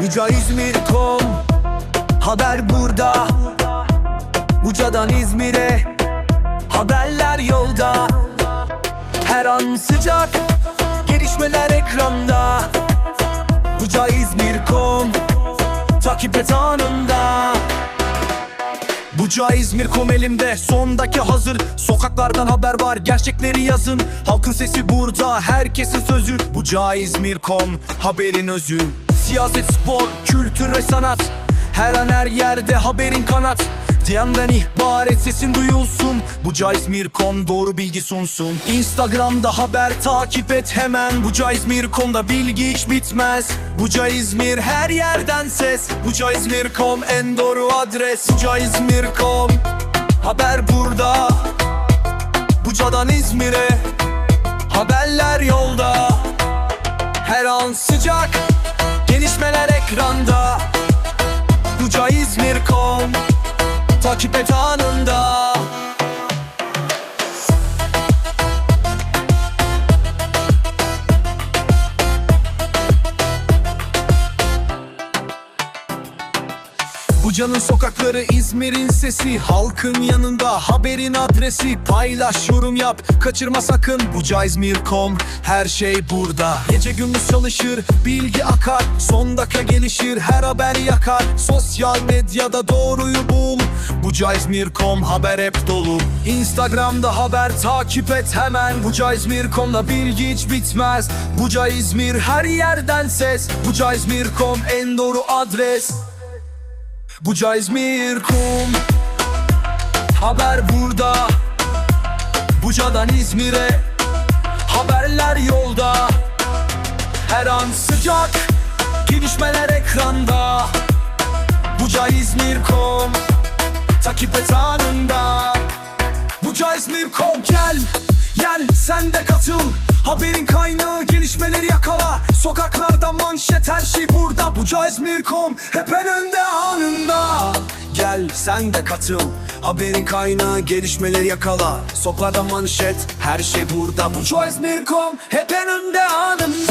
Buca İzmir.com Haber burada. Buca'dan İzmir'e. Haberler yolda. Her an sıcak. Gelişmeler ekranda. Buca İzmir.com Takip et anında. Buca İzmir.com elimde? Sondaki hazır. Sokaklardan haber var. Gerçekleri yazın. Halkın sesi burada. Herkesin sözü. Buca İzmir.com haberin özü Siyaset, spor, kültür ve sanat. Her an her yerde haberin kanat. Diyandan ihbar et sesin duyulsun. Buca İzmir.com doğru bilgi sunsun. Instagram'da haber takip et hemen. Buca İzmir.com'da bilgi hiç bitmez. Buca İzmir her yerden ses. Buca İzmir.com en doğru adres. Buca İzmir.com Haber burada. Buca'dan İzmir'e Haberler yolda. Her an sıcak Gelişmeler ekranda. Buca İzmir.com Takip et anında Buca'nın sokakları İzmir'in sesi. Halkın yanında haberin adresi. Paylaş yorum yap. Kaçırma sakın. Buca her şey burada. Gece gündüz çalışır bilgi akar. Son dakika gelişir her haber yakar. Sosyal medyada doğruyu bul. Buca haber hep dolu. Instagram'da haber takip et hemen. Buca bilgi hiç bitmez. Buca İzmir her yerden ses. Buca en doğru adres Buca İzmir.com Haber burada. Buca'dan İzmir'e. Haberler yolda. Her an sıcak. Gelişmeler ekranda. Buca İzmir.com Takip et anında. Buca İzmir.com Gel Gel sen de katıl. Haberin kaynağı gelişmeleri yakala. Sokaklarda manşet her şey burada. Buca İzmir.com hep en önde sen de katıl. Haberin kaynağı gelişmeleri yakala. Sokaklarda manşet her şey burada. Buca İzmir.com hep en önde anında